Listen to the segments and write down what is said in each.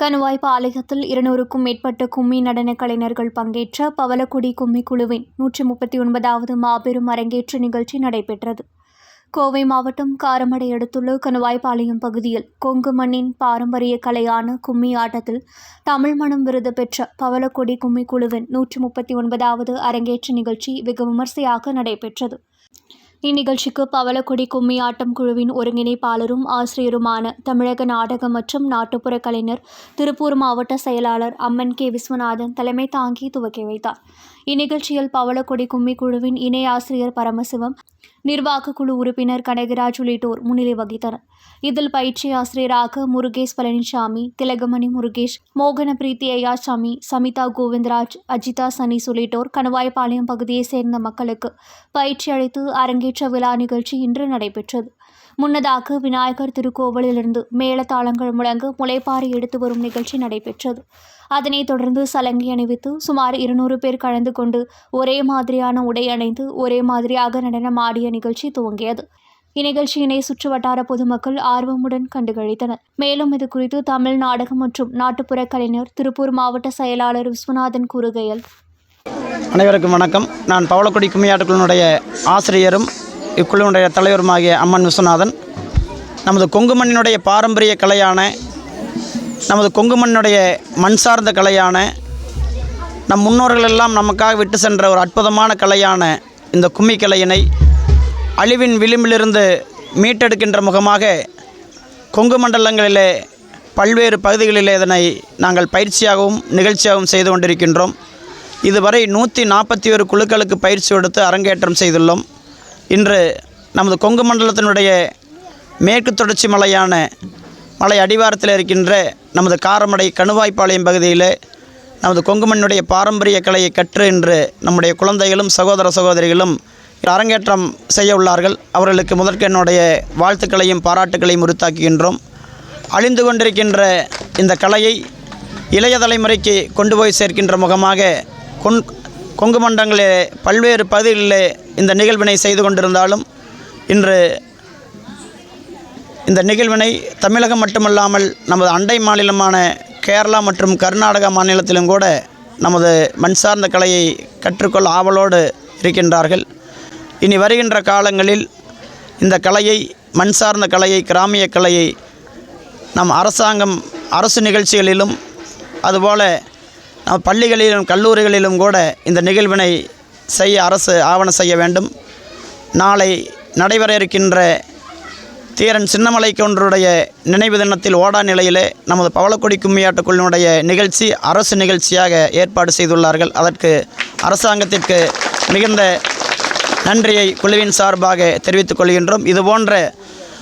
கணுவாய் பாளையத்தில் இருநூறுக்கும் மேற்பட்ட கும்மி நடன கலைஞர்கள் பங்கேற்ற பவலக்குடி கும்மி குழுவின் நூற்றி முப்பத்தி ஒன்பதாவது மாபெரும் அரங்கேற்ற நிகழ்ச்சி நடைபெற்றது. கோவை மாவட்டம் காரமடை அடுத்துள்ள கணுவாய்பாளையம் பகுதியில் கொங்கு மண்ணின் பாரம்பரிய கலையான கும்மி ஆட்டத்தில் தமிழ் மணம் விருது பெற்ற பவலக்கொடி கும்மி குழுவின் நூற்றி முப்பத்தி ஒன்பதாவது அரங்கேற்ற நிகழ்ச்சி வெகு விமர்சையாக நடைபெற்றது. இந்நிகழ்ச்சிக்கு பவளக்குடி கும்மி ஆட்டம் குழுவின் ஒருங்கிணைப்பாளரும் ஆசிரியருமான தமிழக நாடக மற்றும் நாட்டுப்புற கலைஞர் திருப்பூர் மாவட்ட செயலாளர் அம்மன் கே விஸ்வநாதன் தலைமை தாங்கி துவக்கி வைத்தார். இந்நிகழ்ச்சியில் பவளக்கொடி கும்மி குழுவின் இணை ஆசிரியர் பரமசிவம் நிர்வாக குழு உறுப்பினர் கனகராஜ் உள்ளிட்டோர் முன்னிலை வகித்தனர். இதில் பயிற்சி ஆசிரியராக முருகேஷ் பழனிசாமி திலகமணி முருகேஷ் மோகன பிரீத்தி ஐயாசாமி சமிதா கோவிந்தராஜ் அஜிதா சனீஸ் உள்ளிட்டோர் கணுவாய்பாளையம் பகுதியைச் சேர்ந்த மக்களுக்கு பயிற்சி அளித்து அரங்கேற்ற விழா நிகழ்ச்சி இன்று நடைபெற்றது. முன்னதாக விநாயகர் திருக்கோவிலிலிருந்து மேளதாளங்கள் முழங்க முளைப்பாறை எடுத்து வரும் நிகழ்ச்சி நடைபெற்றது. அதனைத் தொடர்ந்து சலங்கை அணிவித்து சுமார் இருநூறு பேர் கலந்து கொண்டு ஒரே மாதிரியான உடை அணிந்து ஒரே மாதிரியாக நடனம் ஆடிய நிகழ்ச்சி துவங்கியது. இந்நிகழ்ச்சியினை சுற்றுவட்டார பொதுமக்கள் ஆர்வமுடன் கண்டுகளித்தனர். மேலும் இது குறித்து தமிழ் நாடகம் மற்றும் நாட்டுப்புற கலைஞர் திருப்பூர் மாவட்ட செயலாளர் விஸ்வநாதன் கூறுகையில் அனைவருக்கும் வணக்கம். நான் பவளக்குடி கும்மியாட்டுக்குழுனுடைய ஆசிரியரும் இக்குழுவினுடைய தலைவருமாகிய அம்மன் விஸ்வநாதன் நமது கொங்கு மண்ணினுடைய பாரம்பரிய கலையான நமது கொங்கு மண்ணினுடைய மண் சார்ந்த கலையான நம் முன்னோர்கள் எல்லாம் நமக்காக விட்டு சென்ற ஒரு அற்புதமான கலையான இந்த கும்மி கலையினை அழிவின் விளிம்பிலிருந்து மீட்டெடுக்கின்ற முகமாக கொங்கு மண்டலங்களிலே பல்வேறு பகுதிகளிலே இதனை நாங்கள் பயிற்சியாகவும் நிகழ்ச்சியாகவும் செய்து கொண்டிருக்கின்றோம். இதுவரை நூற்றி நாற்பத்தி ஒரு குழுக்களுக்கு பயிற்சி கொடுத்து அரங்கேற்றம் செய்துள்ளோம். இன்று நமது கொங்கு மண்டலத்தினுடைய மேற்கு தொடர்ச்சி மலையான மலை அடிவாரத்தில் இருக்கின்ற நமது காரமடை கணுவாய்ப்பாளையம் பகுதியிலே நமது கொங்குமண்ணுடைய பாரம்பரிய கலையை கற்று இன்று நம்முடைய குழந்தைகளும் சகோதர சகோதரிகளும் அரங்கேற்றம் செய்ய உள்ளார்கள். அவர்களுக்கு முதற்க என்னுடைய வாழ்த்துக்களையும் பாராட்டுக்களையும் உறுத்தாக்குகின்றோம் அழிந்து கொண்டிருக்கின்ற இந்த கலையை இளைய தலைமுறைக்கு கொண்டு போய் சேர்க்கின்ற முகமாக கொன் கொங்கு மண்டங்களிலே பல்வேறு பகுதிகளிலே இந்த நிகழ்வினை செய்து கொண்டிருந்தாலும் இன்று இந்த நிகழ்வினை தமிழகம் மட்டுமல்லாமல் நமது அண்டை மாநிலமான கேரளா மற்றும் கர்நாடகா மாநிலத்திலும் கூட நமது மண் சார்ந்த கலையை கற்றுக்கொள்ள ஆவலோடு இருக்கின்றார்கள். இனி வருகின்ற காலங்களில் இந்த கலையை மண் சார்ந்த கலையை கிராமிய கலையை நம் அரசாங்கம் அரசு நிகழ்ச்சிகளிலும் அதுபோல நம் பள்ளிகளிலும் கல்லூரிகளிலும் கூட இந்த நிகழ்வினை செய்ய அரசு ஆவணம் செய்ய வேண்டும். நாளை நடைபெற இருக்கின்ற தீரன் சின்னமலை கொன்றுடைய நினைவு தினத்தில் ஓடா நிலையிலே நமது பவளக்கொடி கும்மியாட்டுக் குழுவினுடைய நிகழ்ச்சி அரசு நிகழ்ச்சியாக ஏற்பாடு செய்துள்ளார்கள். அதற்கு அரசாங்கத்திற்கு மிகுந்த நன்றியை குழுவின் சார்பாக தெரிவித்துக் கொள்கின்றோம். இதுபோன்ற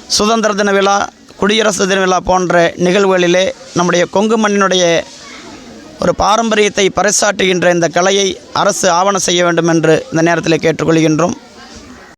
சுதந்திர தின விழா குடியரசு தின விழா போன்ற நிகழ்வுகளிலே நம்முடைய கொங்கு மண்ணினுடைய ஒரு பாரம்பரியத்தை பறைசாற்றுகின்ற இந்த கலையை அரசு ஆவணம் செய்ய வேண்டும் என்று இந்த நேரத்தில் கேட்டுக்கொள்கின்றோம்.